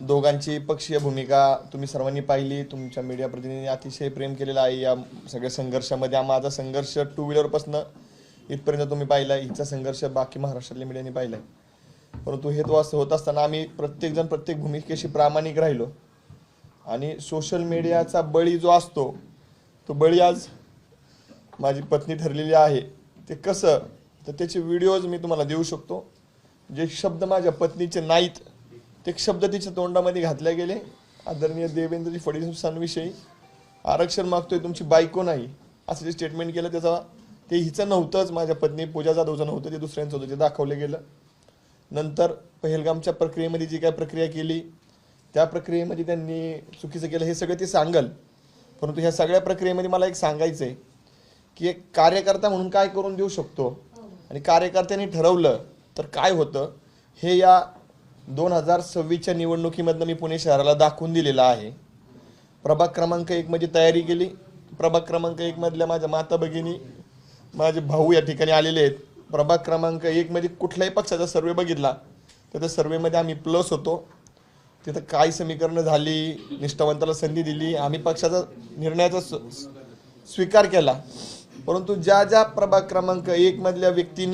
दोघांची पक्षीय भूमिका तुम्ही सर्वांनी पाहिली. तुमच्या मीडिया प्रतिनिधींनी अतिशय प्रेम केलेलं आहे. या सगळ्या संघर्षामध्ये हा माझा संघर्ष टू व्हीलरपासनं इथपर्यंत तुम्ही पाहिला हिचा संघर्ष बाकी महाराष्ट्रातल्या मीडियाने पाहिलाय. परंतु हे तो असं होत असताना आम्ही प्रत्येकजण प्रत्येक भूमिकेशी प्रामाणिक राहिलो. आणि सोशल मीडियाचा बळी जो असतो तो बळी आज माझी पत्नी ठरलेली आहे. ते कसं? तर त्याचे व्हिडिओज मी तुम्हाला देऊ शकतो. जे शब्द माझ्या पत्नीचे नाहीत ते शब्द तिच्या तोंडामध्ये घातले गेले. आदरणीय देवेंद्रजी फडणवीसांविषयी आरक्षण मागतोय तुमची बायको नाही असं जे स्टेटमेंट केलं त्याचा ते हिचं नव्हतंच माझ्या पत्नी पूजा जाधवचं नव्हतं ते दुसऱ्यांचं होतं ते दाखवलं गेलं. नंतर पहलगामच्या प्रक्रियेमध्ये जी काय प्रक्रिया केली त्या प्रक्रियेमध्ये त्यांनी चुकीचं केलं हे सगळं ते सांगल. परंतु ह्या सगळ्या प्रक्रियेमध्ये मला एक सांगायचं आहे की एक कार्यकर्ता म्हणून काय करून देऊ शकतो? आणि कार्यकर्त्यांनी ठरवलं तर काय होतं? हे या दोन हजार सव्वीसच्या निवडणुकीमधनं मी पुणे शहराला दाखवून दिलेला आहे. प्रभाग क्रमांक एक मध्ये तयारी केली. प्रभाग क्रमांक एक मधल्या माझ्या माता भगिनी माझे भाऊ या ठिकाणी आलेले आहेत. प्रभाग क्रमांक एक मध्ये कुठल्याही पक्षाचा सर्वे बघितला तर त्या सर्वेमध्ये आम्ही प्लस होतो. तिथं काय समीकरणं झाली निष्ठावंताला संधी दिली आम्ही पक्षाचा निर्णयाचा स्वीकार केला. परंतु ज्या ज्या प्रभाग क्रमांक एक मधल्या व्यक्तीने